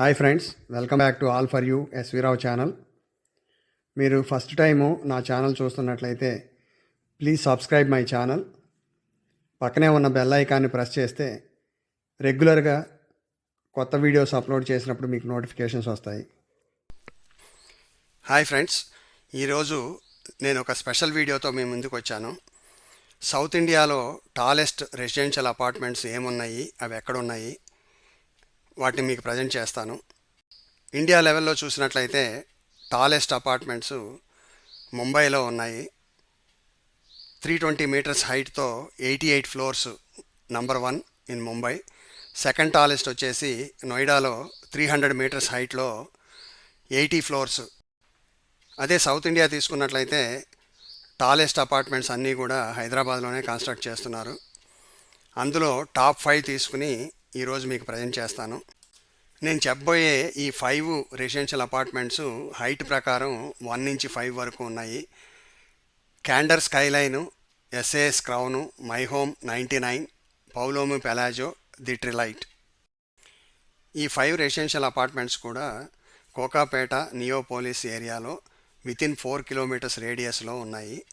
Hi friends welcome back to all for you SV Rao channel. మీరు first time నా channel చూస్తున్నట్లయితే please subscribe my channel. పక్కనే ఉన్న bell ఐకాన్ని ప్రెస్ చేస్తే రెగ్యులర్గా కొత్త వీడియోస్ అప్లోడ్ చేసినప్పుడు మీకు నోటిఫికేషన్స్ వస్తాయి. హాయ్ ఫ్రెండ్స్ ఈరోజు నేను ఒక స్పెషల్ వీడియోతో మీ ముందుకు వచ్చాను. సౌత్ ఇండియాలో టాలెస్ట్ రెసిడెన్షియల్ అపార్ట్మెంట్స్ ఏమున్నాయి అవి ఎక్కడున్నాయి వాటిని మీకు ప్రజెంట్ చేస్తాను. ఇండియా లెవెల్లో చూసినట్లయితే టాలెస్ట్ అపార్ట్మెంట్స్ ముంబైలో ఉన్నాయి. Three twenty metres హైట్తో eighty eight floors number one in Mumbai. Second tallest వచ్చేసి నోయిడాలో త్రీ హండ్రెడ్ మీటర్స్ హైట్లో ఎయిటీ ఫ్లోర్స్. అదే సౌత్ ఇండియా తీసుకున్నట్లయితే టాలెస్ట్ అపార్ట్మెంట్స్ అన్నీ కూడా హైదరాబాద్లోనే కన్స్ట్రక్ట్ చేస్తున్నారు. అందులో టాప్ ఫైవ్ తీసుకుని ఈరోజు మీకు ప్రజెంట్ చేస్తాను. నేను చెప్పబోయే ఈ ఫైవ్ రెసిడెన్షియల్ అపార్ట్మెంట్స్ హైట్ ప్రకారం వన్ నుంచి ఫైవ్ వరకు ఉన్నాయి. Candeur skyline SAS crown my home ninety nine Poulomi Palazzo the Trilight ఈ ఫైవ్ రెసిడెన్షియల్ అపార్ట్మెంట్స్ కూడా కోకాపేట నియోపోలిస్ ఏరియాలో వితిన్ ఫోర్ కిలోమీటర్స్ రేడియస్లో ఉన్నాయి.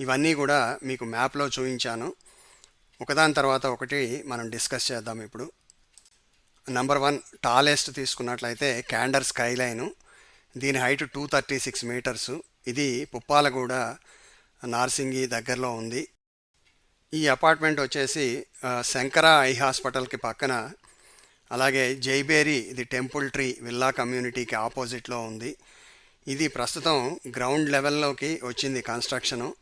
ఇవన్నీ కూడా మీకు మ్యాప్లో చూపించాను. ఒకదాని తర్వాత ఒకటి మనం డిస్కస్ చేద్దాం ఇప్పుడు. నంబర్ వన్ టాలెస్ట్ తీసుకున్నట్లయితే క్యాండర్ స్కైలైను. దీని height two thirty six metres. ఇది పుప్పాలగూడ నార్సింగి దగ్గరలో ఉంది. ఈ అపార్ట్మెంట్ వచ్చేసి శంకర ఐ హాస్పిటల్కి పక్కన. అలాగే జైబేరి ఇది టెంపుల్ ట్రీ విల్లా కమ్యూనిటీకి ఆపోజిట్లో ఉంది. ఇది ప్రస్తుతం గ్రౌండ్ లెవెల్లోకి వచ్చింది కన్స్ట్రక్షను.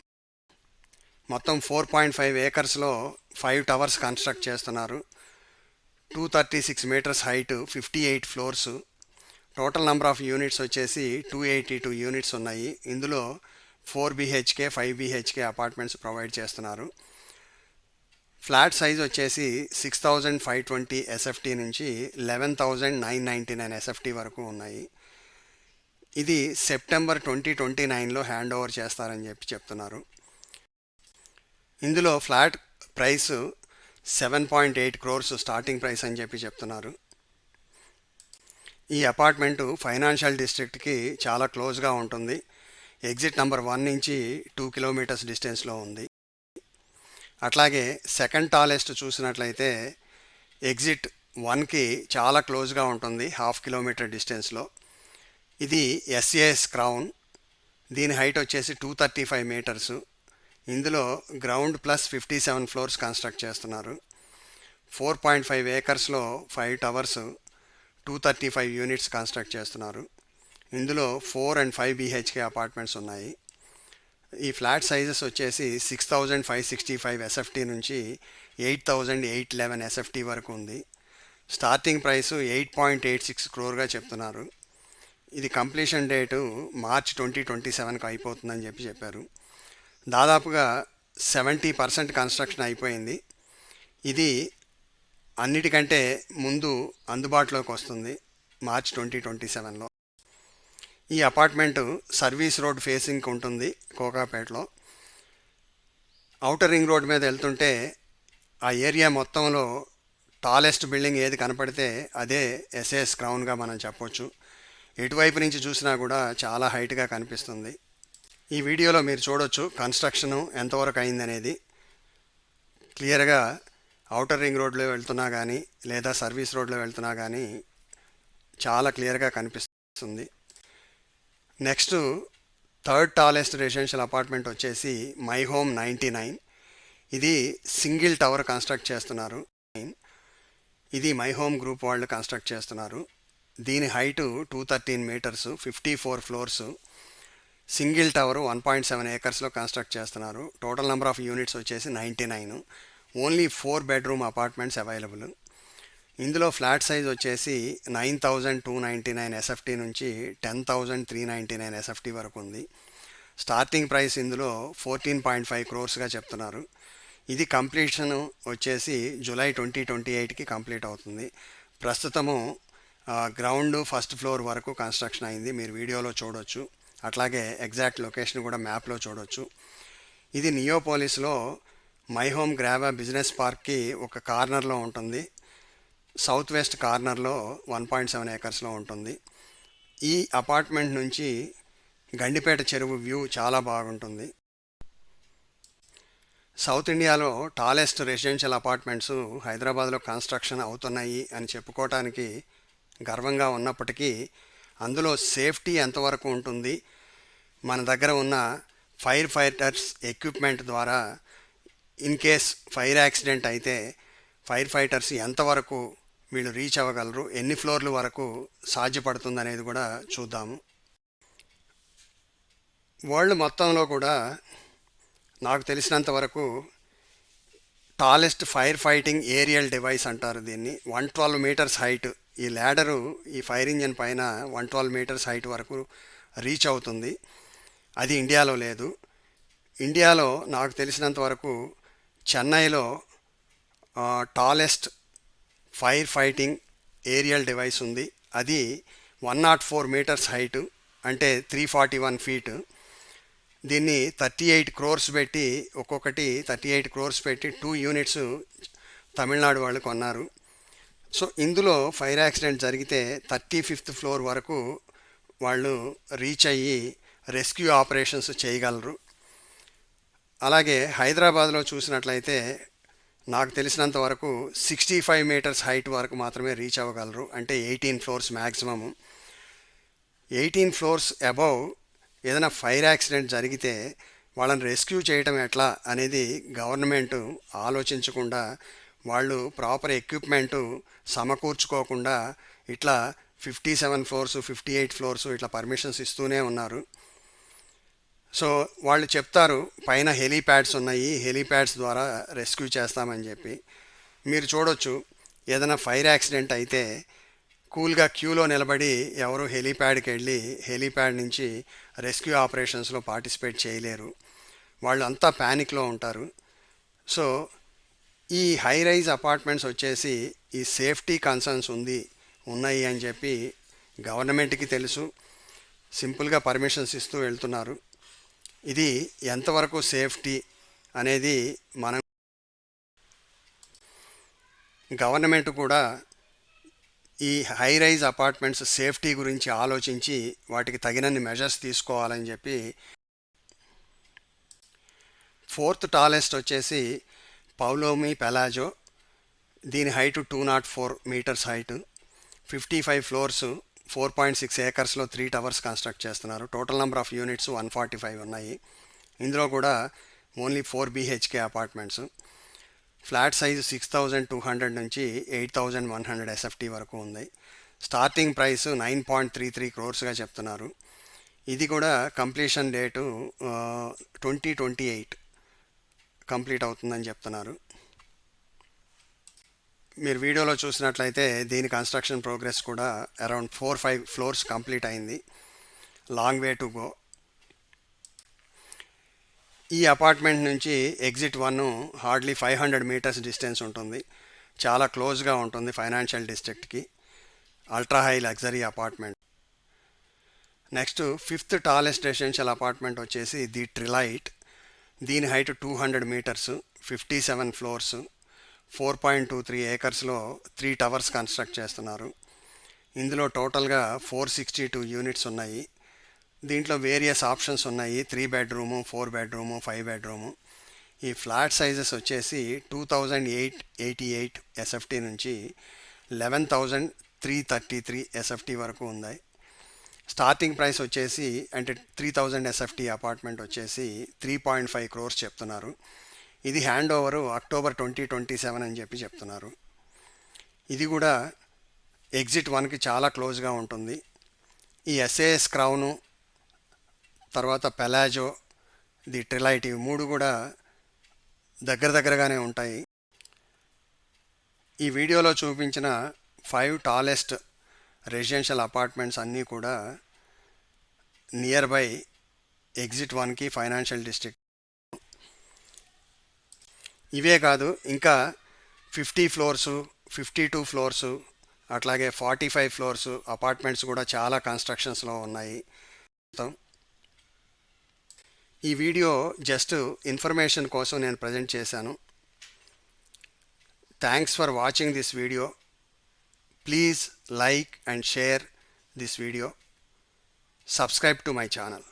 మొత్తం ఫోర్ పాయింట్ ఫైవ్ ఏకర్స్లో ఫైవ్ టవర్స్ కన్స్ట్రక్ట్ చేస్తున్నారు. Two thirty six metres height fifty eight floors total number of units వచ్చేసి టూ ఎయిటీ టూ యూనిట్స్ ఉన్నాయి ఇందులో four BHK five BHK apartments provide చేస్తున్నారు. ఫ్లాట్ సైజ్ వచ్చేసి six thousand five twenty SFT నుంచి eleven thousand nine ninety nine SFT వరకు ఉన్నాయి. ఇది September twenty twenty నైన్లో హ్యాండ్ ఓవర్ చేస్తారని చెప్పి చెప్తున్నారు. ఇందులో flat price seven point eight crores starting price అని చెప్పి చెప్తున్నారు. ఈ అపార్ట్మెంటు ఫైనాన్షియల్ డిస్ట్రిక్ట్కి చాలా క్లోజ్గా ఉంటుంది. ఎగ్జిట్ నెంబర్ వన్ నుంచి టూ కిలోమీటర్స్ డిస్టెన్స్లో ఉంది. అట్లాగే సెకండ్ టాలెస్ట్ చూసినట్లయితే ఎగ్జిట్ వన్కి చాలా క్లోజ్గా ఉంటుంది హాఫ్ కిలోమీటర్ డిస్టెన్స్లో ఇది ఎస్ఏఎస్ క్రౌన్ దీని హైట్ వచ్చేసి టూ థర్టీ ఫైవ్ మీటర్స్ ఇందులో ground plus fifty seven floors construct చేస్తున్నారు. Four point five ఏకర్స్లో five towers two thirty five units construct చేస్తున్నారు. ఇందులో four and five BHK apartments ఉన్నాయి. ఈ ఫ్లాట్ సైజెస్ వచ్చేసి six thousand five sixty five SFT నుంచి eight thousand eight eleven SFT వరకు ఉంది. Starting price eight point eight six క్రోర్గా చెప్తున్నారు. ఇది completion date March twenty twenty సెవెన్కి అయిపోతుందని చెప్పి చెప్పారు. దాదాపుగా సెవెంటీ పర్సెంట్ కన్స్ట్రక్షన్ అయిపోయింది. ఇది అన్నిటికంటే ముందు అందుబాటులోకి వస్తుంది మార్చ్ ట్వంటీ ట్వంటీ సెవెన్లో. ఈ అపార్ట్మెంటు సర్వీస్ రోడ్ ఫేసింగ్ ఉంటుంది కోకాపేటలో. ఔటర్ రింగ్ రోడ్ మీద వెళ్తుంటే ఆ ఏరియా మొత్తంలో టాలెస్ట్ బిల్డింగ్ ఏది కనపడితే అదే ఎస్ఏఎస్ క్రౌన్గా మనం చెప్పొచ్చు. ఎటువైపు నుంచి చూసినా కూడా చాలా హైట్గా కనిపిస్తుంది. ఈ వీడియోలో మీరు చూడొచ్చు కన్స్ట్రక్షను ఎంతవరకు అయిందనేది. క్లియర్గా అవుటర్ రింగ్ రోడ్లో వెళ్తున్నా కానీ లేదా సర్వీస్ రోడ్లో వెళ్తున్నా కానీ చాలా క్లియర్గా కనిపిస్తుంది. Next third tallest residential apartment వచ్చేసి మై హోమ్ నైంటీ నైన్. ఇది సింగిల్ టవర్ కన్స్ట్రక్ట్ చేస్తున్నారు. ఇది మై హోమ్ గ్రూప్ వాళ్ళు కన్స్ట్రక్ట్ చేస్తున్నారు. దీని height two thirteen metres fifty four floors. Single tower one point seven ఏకర్స్లో construct చేస్తున్నారు. టోటల్ నెంబర్ ఆఫ్ యూనిట్స్ వచ్చేసి ninety nine. Only four bedroom apartments available. ఇందులో flat size వచ్చేసి nine thousand two ninety nine SFT నుంచి ten thousand three ninety nine SFT వరకు ఉంది. Starting price ఇందులో fourteen point five క్రోర్స్గా చెప్తున్నారు. ఇది కంప్లీషన్ వచ్చేసి జూలై ట్వంటీ ట్వంటీ ఎయిట్కి కంప్లీట్ అవుతుంది. ప్రస్తుతము గ్రౌండ్ ఫస్ట్ ఫ్లోర్ వరకు కన్స్ట్రక్షన్ అయింది. మీరు వీడియోలో చూడొచ్చు. అట్లాగే ఎగ్జాక్ట్ లొకేషన్ కూడా మ్యాప్లో చూడొచ్చు. ఇది నియోపోలిస్లో మై హోమ్ గ్రావా బిజినెస్ పార్క్కి ఒక కార్నర్లో ఉంటుంది. సౌత్ వెస్ట్ కార్నర్లో వన్ పాయింట్ సెవెన్ ఏకర్స్లో ఉంటుంది. ఈ అపార్ట్మెంట్ నుంచి గండిపేట చెరువు వ్యూ చాలా బాగుంటుంది. సౌత్ ఇండియాలో టాలెస్ట్ రెసిడెన్షియల్ అపార్ట్మెంట్స్ హైదరాబాద్లో కన్స్ట్రక్షన్ అవుతున్నాయి అని చెప్పుకోవటానికి గర్వంగా ఉన్నప్పటికీ అందులో సేఫ్టీ ఎంతవరకు ఉంటుంది? మన దగ్గర ఉన్న ఫైర్ ఫైటర్స్ ఎక్విప్మెంట్ ద్వారా ఇన్ కేస్ ఫైర్ యాక్సిడెంట్ అయితే ఫైర్ ఫైటర్స్ ఎంతవరకు వీళ్ళు రీచ్ అవ్వగలరు? ఎన్ని ఫ్లోర్లు వరకు సాధ్యపడుతుంది అనేది కూడా చూద్దాము. వరల్డ్ మొత్తంలో కూడా నాకు తెలిసినంత వరకు tallest fire fighting aerial device అంటారు దీన్ని. వన్ ట్వెల్వ్ మీటర్స్ హైట్ ఈ ల్యాడరు ఈ ఫైర్ ఇంజన్ పైన వన్ ట్వెల్వ్ మీటర్స్ హైట్ వరకు రీచ్ అవుతుంది. అది ఇండియాలో లేదు. ఇండియాలో నాకు తెలిసినంత వరకు చెన్నైలో tallest fire fighting aerial device ఉంది. అది one naught four metres height అంటే త్రీ ఫార్టీ వన్ ఫీట్. దీన్ని థర్టీ ఎయిట్ క్రోర్స్ పెట్టి ఒక్కొక్కటి థర్టీ ఎయిట్ క్రోర్స్ పెట్టి టూ యూనిట్స్ తమిళనాడు వాళ్ళు కొన్నారు. సో ఇందులో ఫైర్ యాక్సిడెంట్ జరిగితే థర్టీ ఫిఫ్త్ ఫ్లోర్ వరకు వాళ్ళు రీచ్ అయ్యి రెస్క్యూ ఆపరేషన్స్ చేయగలరు. అలాగే హైదరాబాద్లో చూసినట్లయితే నాకు తెలిసినంత వరకు సిక్స్టీ ఫైవ్ మీటర్స్ హైట్ వరకు మాత్రమే రీచ్ అవ్వగలరు. అంటే eighteen floors maximum eighteen floors above ఏదైనా ఫైర్ యాక్సిడెంట్ జరిగితే వాళ్ళని రెస్క్యూ చేయటం ఎట్లా అనేది గవర్నమెంట్ ఆలోచించకుండా వాళ్ళు ప్రాపర్ ఎక్విప్మెంట్ సమకూర్చుకోకుండా ఇట్లా fifty seven floors fifty eight floors ఇట్లా పర్మిషన్స్ ఇస్తూనే ఉన్నారు. సో వాళ్ళు చెప్తారు పైన హెలీప్యాడ్స్ ఉన్నాయి హెలీప్యాడ్స్ ద్వారా రెస్క్యూ చేస్తామని చెప్పి. మీరు చూడొచ్చు ఏదైనా ఫైర్ యాక్సిడెంట్ అయితే కూల్గా క్యూలో నిలబడి ఎవరు హెలీప్యాడ్కి వెళ్ళి హెలీప్యాడ్ నుంచి రెస్క్యూ ఆపరేషన్స్లో పార్టిసిపేట్ చేయలేరు. వాళ్ళు అంతా ప్యానిక్లో ఉంటారు. సో ఈ హై రైజ్ అపార్ట్మెంట్స్ వచ్చేసి ఈ సేఫ్టీ కన్సర్న్స్ ఉంది ఉన్నాయి అని చెప్పి గవర్నమెంట్కి తెలుసు. సింపుల్గా పర్మిషన్స్ ఇస్తూ వెళ్తున్నారు. ఇది ఎంతవరకు సేఫ్టీ అనేది మనం గవర్నమెంట్ కూడా ఈ హై రైజ్ అపార్ట్మెంట్స్ సేఫ్టీ గురించి ఆలోచించి వాటికి తగినన్ని మెజర్స్ తీసుకోవాలని చెప్పి ఫోర్త్ టాలెస్ట్ వచ్చేసి పౌలోమి పెలాజో దీని height two naught four metres height fifty five floors four point six ఏకర్స్లో three towers construct చేస్తున్నారు. Total number of units one forty five ఉన్నాయి. ఇందులో కూడా only four BHK apartments flat size six thousand two hundred నుంచి eight thousand one hundred SFT వరకు ఉంది. Starting price nine point three three క్రోర్స్గా చెప్తున్నారు. ఇది కూడా completion date twenty twenty eight complete అవుతుందని చెప్తున్నారు. మీరు వీడియోలో చూసినట్లయితే దీని కన్స్ట్రక్షన్ ప్రోగ్రెస్ కూడా around four five floors complete అయింది. లాంగ్ వే టు గో ఈ అపార్ట్మెంట్ నుంచి exit one hardly five hundred metres distance ఉంటుంది. చాలా క్లోజ్గా ఉంటుంది financial డిస్ట్రిక్ట్కి ultra high luxury apartment next fifth tallest residential apartment వచ్చేసి ది ట్రిలైట్ దీని height two hundred metres fifty seven floors four point two three ఏకర్స్లో three towers construct చేస్తున్నారు. ఇందులో టోటల్గా four sixty two units ఉన్నాయి. దీంట్లో వేరియస్ ఆప్షన్స్ ఉన్నాయి. Three bedroom four bedroom five bedroom ఈ flat sizes వచ్చేసి two thousand eight eighty eight SFT నుంచి eleven thousand three thirty three SFT వరకు ఉన్నాయి. స్టార్టింగ్ ప్రైస్ వచ్చేసి అంటే త్రీ థౌజండ్ ఎస్ఎఫ్టీ అపార్ట్మెంట్ వచ్చేసి త్రీ పాయింట్ ఫైవ్ క్రోర్స్ చెప్తున్నారు. ఇది hand over October twenty twenty seven అని చెప్పి చెప్తున్నారు. ఇది కూడా ఎగ్జిట్ వన్కి చాలా క్లోజ్గా ఉంటుంది. ఈ ఎస్ఏఎస్ క్రౌను తర్వాత పెలాజో ది ట్రిలైట్ ఇవి మూడు కూడా దగ్గర దగ్గరగానే ఉంటాయి. ఈ వీడియోలో చూపించిన ఫైవ్ టాలెస్ట్ రెసిడెన్షియల్ అపార్ట్మెంట్స్ అన్నీ కూడా నియర్ బై ఎగ్జిట్ వన్కి ఫైనాన్షియల్ డిస్ట్రిక్ట్. ఇవే కాదు ఇంకా fifty floors fifty two floors అట్లాగే ఫార్టీ ఫైవ్ ఫ్లోర్సు అపార్ట్మెంట్స్ కూడా చాలా కన్స్ట్రక్షన్స్లో ఉన్నాయి. ఈ వీడియో జస్ట్ ఇన్ఫర్మేషన్ కోసం నేను ప్రజెంట్ చేశాను. Thanks for watching this video. Please like and share this video subscribe to my channel